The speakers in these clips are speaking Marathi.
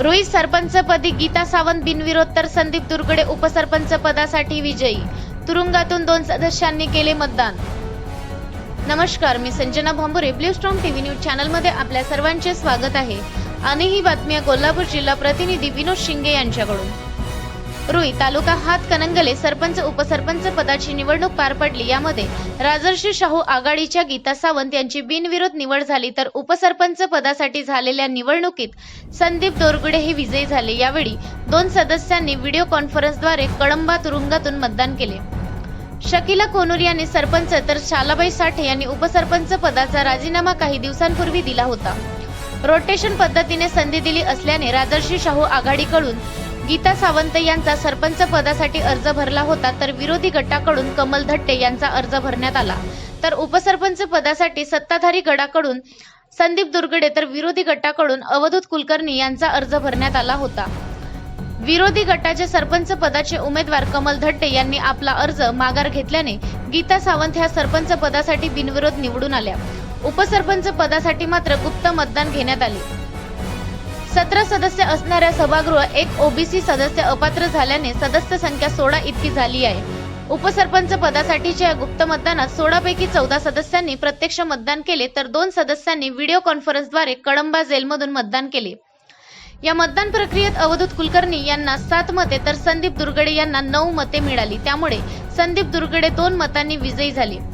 रोहित सरपंचपदी गीता सावंत बिनविरोध तर संदीप दुर्गडे उपसरपंच पदासाठी विजयी. तुरुंगातून दोन सदस्यांनी केले मतदान. नमस्कार मी Sanjana Bhambure blue strong TV news चॅनलमध्ये आपल्या सर्वांचे स्वागत आहे. आणि ही बातमी कोल्हापूर जिल्हा प्रतिनिधी विनोद शिंगे यांच्याकडून. रुई तालुका हातकणंगले सरपंच उपसरपंच पदाची निवडणूक पार पडली. यामध्ये राजर्षी शाहू आघाडीच्या गीता सावंत यांची बिनविरोध निवड झाली तर उपसरपंच पदासाठी झालेल्या निवडणुकीत संदीप दोरगुडे हे विजयी झाले. यावेळी दोन सदस्यांनी व्हिडिओ कॉन्फरन्सद्वारे कळंबा तुरुंगातून मतदान केले. शकिला कोनूर यांनी सरपंच तर शालाबाई साठे यांनी उपसरपंच पदाचा राजीनामा काही दिवसांपूर्वी दिला होता. रोटेशन पद्धतीने संधी दिली असल्याने राजर्षी शाहू आघाडीकडून गीता सावंत यांचा सरपंच पदासाठी अर्ज भरला होता तर विरोधी गटाकडून कमल धट्टे यांचा अर्ज भरण्यात आला. तर उपसरपंच पदासाठी सत्ताधारी गटाकडून संदीप दुर्गडे तर विरोधी गटाकडून अवधूत कुलकर्णी यांचा अर्ज भरण्यात आला होता. विरोधी गटाचे सरपंच पदाचे उमेदवार कमल धट्टे यांनी आपला अर्ज माघार घेतल्याने गीता सावंत ह्या सरपंच पदासाठी बिनविरोध निवडून आल्या. उपसरपंच पदासाठी मात्र गुप्त मतदान घेण्यात आले. सतरा सदस्य असणाऱ्या सभागृह एक ओबीसी सदस्य अपात्र झाल्याने सदस्य संख्या सोळा इतकी झाली आहे. उपसरपंच पदासाठीच्या या गुप्त मतदानात सोळा पैकी चौदा सदस्यांनी प्रत्यक्ष मतदान केले तर दोन सदस्यांनी व्हिडिओ कॉन्फरन्सद्वारे कळंबा जेलमधून मतदान केले. या मतदान प्रक्रियेत अवधूत कुलकर्णी यांना सात मते तर संदीप दुर्गडे यांना नऊ मते मिळाली. त्यामुळे संदीप दुर्गडे दोन मतांनी विजयी झाले.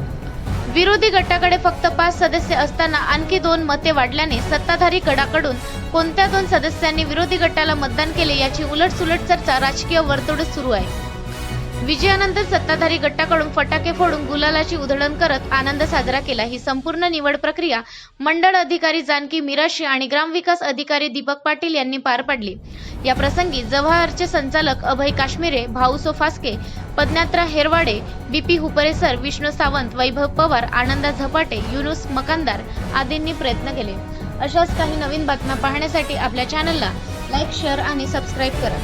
विरोधी गटाकडे फक्त पाच सदस्य असताना आणखी दोन मते वाढल्याने सत्ताधारी गटाकडून कोणत्या दोन सदस्यांनी विरोधी गटाला मतदान केले याची उलटसुलट चर्चा राजकीय वर्तुळात सुरू आहे. विजयानंतर सत्ताधारी गटाकडून फटाके फोडून गुलालाची उधळण करत आनंद साजरा केला. ही संपूर्ण निवड प्रक्रिया मंडळ अधिकारी जानकी मिराशी आणि ग्रामविकास अधिकारी दीपक पाटील यांनी पार पाडली. या प्रसंगी जव्हारचे संचालक अभय काश्मीरे भाऊसो सोफास्के पद्नात्रा हेरवाडे बीपी हुपरेसर विष्णू सावंत वैभव पवार आनंदा झपाटे युनुस मकानदार आदींनी प्रयत्न केले. अशाच काही नवीन बातम्या पाहण्यासाठी आपल्या चॅनलला लाईक शेअर आणि सबस्क्राईब करा.